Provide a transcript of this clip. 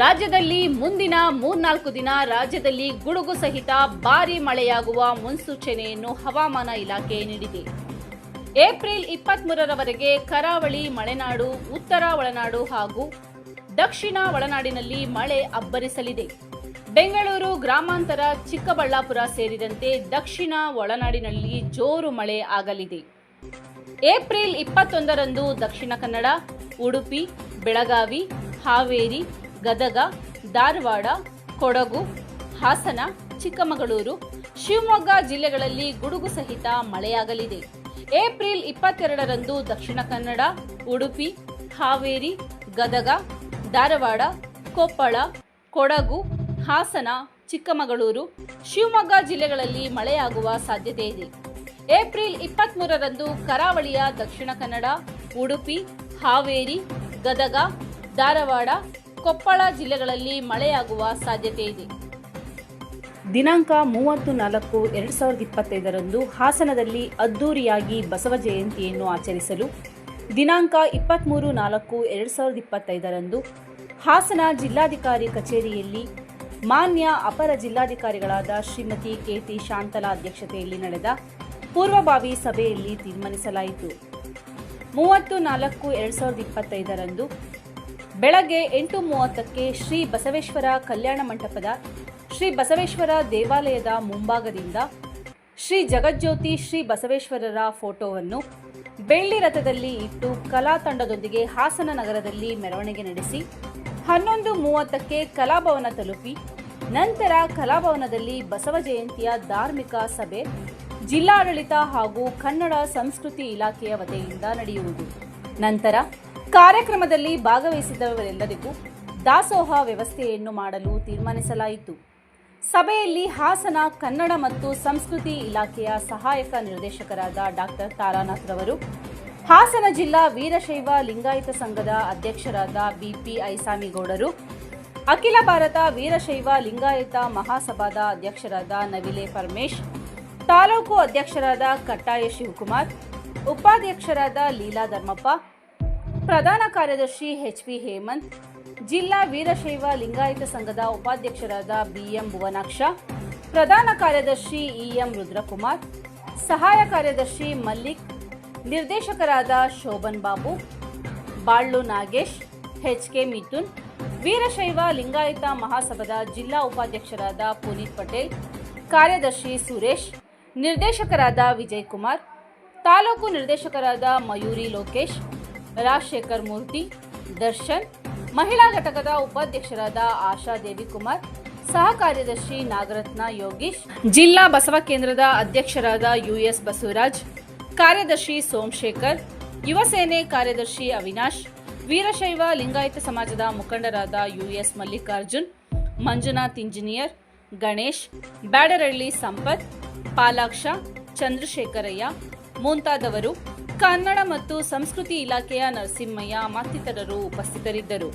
ರಾಜ್ಯದಲ್ಲಿ ಮುಂದಿನ ಮೂರ್ನಾಲ್ಕು ದಿನ ರಾಜ್ಯದಲ್ಲಿ ಗುಡುಗು ಸಹಿತ ಭಾರಿ ಮಳೆಯಾಗುವ ಮುನ್ಸೂಚನೆಯನ್ನು ಹವಾಮಾನ ಇಲಾಖೆ ನೀಡಿದೆ. ಏಪ್ರಿಲ್ ಇಪ್ಪತ್ಮೂರರವರೆಗೆ ಕರಾವಳಿ, ಮಲೆನಾಡು, ಉತ್ತರ ಒಳನಾಡು ಹಾಗೂ ದಕ್ಷಿಣ ಒಳನಾಡಿನಲ್ಲಿ ಮಳೆ ಅಬ್ಬರಿಸಲಿದೆ. ಬೆಂಗಳೂರು, ಗ್ರಾಮಾಂತರ, ಚಿಕ್ಕಬಳ್ಳಾಪುರ ಸೇರಿದಂತೆ ದಕ್ಷಿಣ ಒಳನಾಡಿನಲ್ಲಿ ಜೋರು ಮಳೆ ಆಗಲಿದೆ. ಏಪ್ರಿಲ್ ಇಪ್ಪತ್ತೊಂದರಂದು ದಕ್ಷಿಣ ಕನ್ನಡ, ಉಡುಪಿ, ಬೆಳಗಾವಿ, ಹಾವೇರಿ ಗದಗ, ಧಾರವಾಡ, ಕೊಡಗು, ಹಾಸನ, ಚಿಕ್ಕಮಗಳೂರು, ಶಿವಮೊಗ್ಗ ಜಿಲ್ಲೆಗಳಲ್ಲಿ ಗುಡುಗು ಸಹಿತ ಮಳೆಯಾಗಲಿದೆ. ಏಪ್ರಿಲ್ ಇಪ್ಪತ್ತೆರಡರಂದು ದಕ್ಷಿಣ ಕನ್ನಡ, ಉಡುಪಿ, ಹಾವೇರಿ, ಗದಗ, ಧಾರವಾಡ, ಕೊಪ್ಪಳ, ಕೊಡಗು, ಹಾಸನ, ಚಿಕ್ಕಮಗಳೂರು, ಶಿವಮೊಗ್ಗ ಜಿಲ್ಲೆಗಳಲ್ಲಿ ಮಳೆಯಾಗುವ ಸಾಧ್ಯತೆ ಇದೆ. ಏಪ್ರಿಲ್ ಇಪ್ಪತ್ಮೂರರಂದು ಕರಾವಳಿಯ ದಕ್ಷಿಣ ಕನ್ನಡ, ಉಡುಪಿ, ಹಾವೇರಿ, ಗದಗ, ಧಾರವಾಡ ಕೊಪ್ಪಳ ಜಿಲ್ಲೆಗಳಲ್ಲಿ ಮಳೆಯಾಗುವ ಸಾಧ್ಯತೆ ಇದೆ. ದಿನಾಂಕ ಮೂವತ್ತು ನಾಲ್ಕು ಎರಡು ಸಾವಿರದ ಇಪ್ಪತ್ತೈದರಂದು ಹಾಸನದಲ್ಲಿ ಅದ್ದೂರಿಯಾಗಿ ಬಸವ ಜಯಂತಿಯನ್ನು ಆಚರಿಸಲು ದಿನಾಂಕ ಇಪ್ಪತ್ತ್ಮೂರು ನಾಲ್ಕು ಎರಡು ಸಾವಿರದ ಇಪ್ಪತ್ತೈದರಂದು ಹಾಸನ ಜಿಲ್ಲಾಧಿಕಾರಿ ಕಚೇರಿಯಲ್ಲಿ ಮಾನ್ಯ ಅಪರ ಜಿಲ್ಲಾಧಿಕಾರಿಗಳಾದ ಶ್ರೀಮತಿ ಕೆಟಿ ಶಾಂತಲಾ ಅಧ್ಯಕ್ಷತೆಯಲ್ಲಿ ನಡೆದ ಪೂರ್ವಭಾವಿ ಸಭೆಯಲ್ಲಿ ತೀರ್ಮಾನಿಸಲಾಯಿತು. ಮೂವತ್ತು ನಾಲ್ಕು ಎರಡ್ ಸಾವಿರದ ಇಪ್ಪತ್ತೈದರಂದು ಬೆಳಗ್ಗೆ ಎಂಟು ಮೂವತ್ತಕ್ಕೆ ಶ್ರೀ ಬಸವೇಶ್ವರ ಕಲ್ಯಾಣ ಮಂಟಪದ ಶ್ರೀ ಬಸವೇಶ್ವರ ದೇವಾಲಯದ ಮುಂಭಾಗದಿಂದ ಶ್ರೀ ಜಗಜ್ಯೋತಿ ಶ್ರೀ ಬಸವೇಶ್ವರರ ಫೋಟೋವನ್ನು ಬೆಳ್ಳಿ ರಥದಲ್ಲಿ ಇಟ್ಟು ಕಲಾ ತಂಡದೊಂದಿಗೆ ಹಾಸನ ನಗರದಲ್ಲಿ ಮೆರವಣಿಗೆ ನಡೆಸಿ, ಹನ್ನೊಂದು ಮೂವತ್ತಕ್ಕೆ ಕಲಾಭವನ ತಲುಪಿ, ನಂತರ ಕಲಾಭವನದಲ್ಲಿ ಬಸವ ಜಯಂತಿಯ ಧಾರ್ಮಿಕ ಸಭೆ, ಜಿಲ್ಲಾಡಳಿತ ಹಾಗೂ ಕನ್ನಡ ಸಂಸ್ಕೃತಿ ಇಲಾಖೆಯ ವತಿಯಿಂದ ನಡೆಯುವುದು. ನಂತರ ಕಾರ್ಯಕ್ರಮದಲ್ಲಿ ಭಾಗವಹಿಸಿದವರೆಲ್ಲರಿಗೂ ದಾಸೋಹ ವ್ಯವಸ್ಥೆಯನ್ನು ಮಾಡಲು ತೀರ್ಮಾನಿಸಲಾಯಿತು. ಸಭೆಯಲ್ಲಿ ಹಾಸನ, ಕನ್ನಡ ಮತ್ತು ಸಂಸ್ಕೃತಿ ಇಲಾಖೆಯ ಸಹಾಯಕ ನಿರ್ದೇಶಕರಾದ ಡಾಕ್ಟರ್ ತಾರಾನಾಥ್ ರವರು, ಹಾಸನ ಜಿಲ್ಲಾ ವೀರಶೈವ ಲಿಂಗಾಯತ ಸಂಘದ ಅಧ್ಯಕ್ಷರಾದ ಬಿಪಿ ಐಸಾಮಿಗೌಡರು ಅಖಿಲ ಭಾರತ ವೀರಶೈವ ಲಿಂಗಾಯತ ಮಹಾಸಭಾದ ಅಧ್ಯಕ್ಷರಾದ ನವಿಲೆ ಪರಮೇಶ್, ತಾಲೂಕು ಅಧ್ಯಕ್ಷರಾದ ಕಟ್ಟಾಯ ಶಿವಕುಮಾರ್, ಉಪಾಧ್ಯಕ್ಷರಾದ ಲೀಲಾ ಧರ್ಮಪ್ಪ ಪ್ರಧಾನ ಕಾರ್ಯದರ್ಶಿ ಎಚ್ ಪಿ ಹೇಮಂತ್, ಜಿಲ್ಲಾ ವೀರಶೈವ ಲಿಂಗಾಯತ ಸಂಘದ ಉಪಾಧ್ಯಕ್ಷರಾದ ಬಿಎಂ ಭುವನಾಕ್ಷ, ಪ್ರಧಾನ ಕಾರ್ಯದರ್ಶಿ ಇಎಂ ರುದ್ರಕುಮಾರ್, ಸಹಾಯ ಕಾರ್ಯದರ್ಶಿ ಮಲ್ಲಿಕ್, ನಿರ್ದೇಶಕರಾದ ಶೋಭನ್ ಬಾಬು ಬಾಳ್ಳು ನಾಗೇಶ್ ಹೆಚ್ ಕೆ ಮಿಥುನ್, ವೀರಶೈವ ಲಿಂಗಾಯತ ಮಹಾಸಭಾದ ಜಿಲ್ಲಾ ಉಪಾಧ್ಯಕ್ಷರಾದ ಪುನೀತ್ ಪಟೇಲ್, ಕಾರ್ಯದರ್ಶಿ ಸುರೇಶ್, ನಿರ್ದೇಶಕರಾದ ವಿಜಯ್ ಕುಮಾರ್, ತಾಲೂಕು ನಿರ್ದೇಶಕರಾದ ಮಯೂರಿ ಲೋಕೇಶ್ ರಾಜಶೇಖರ್ ಮೂರ್ತಿ, ದರ್ಶನ್, ಮಹಿಳಾ ಘಟಕದ ಉಪಾಧ್ಯಕ್ಷರಾದ ಆಶಾ ದೇವಿಕುಮಾರ್, ಸಹ ಕಾರ್ಯದರ್ಶಿ ನಾಗರತ್ನ ಯೋಗೀಶ್, ಜಿಲ್ಲಾ ಬಸವ ಕೇಂದ್ರದ ಅಧ್ಯಕ್ಷರಾದ ಯುಎಸ್ ಬಸವರಾಜ್, ಕಾರ್ಯದರ್ಶಿ ಸೋಮಶೇಖರ್, ಯುವ ಸೇನೆ ಕಾರ್ಯದರ್ಶಿ ಅವಿನಾಶ್, ವೀರಶೈವ ಲಿಂಗಾಯತ ಸಮಾಜದ ಮುಖಂಡರಾದ ಯುಎಸ್ ಮಲ್ಲಿಕಾರ್ಜುನ್, ಮಂಜುನಾಥ್ ಇಂಜಿನಿಯರ್, ಗಣೇಶ್, ಬ್ಯಾಡರಳ್ಳಿ ಸಂಪತ್, ಪಾಲಾಕ್ಷ, ಚಂದ್ರಶೇಖರಯ್ಯ ಮುಂತಾದವರು ಕನ್ನಡ ಮತ್ತು ಸಂಸ್ಕೃತಿ ಇಲಾಖೆಯ ನರಸಿಂಹಯ್ಯ ಮತ್ತಿತರರು ಉಪಸ್ಥಿತರಿದ್ದರು.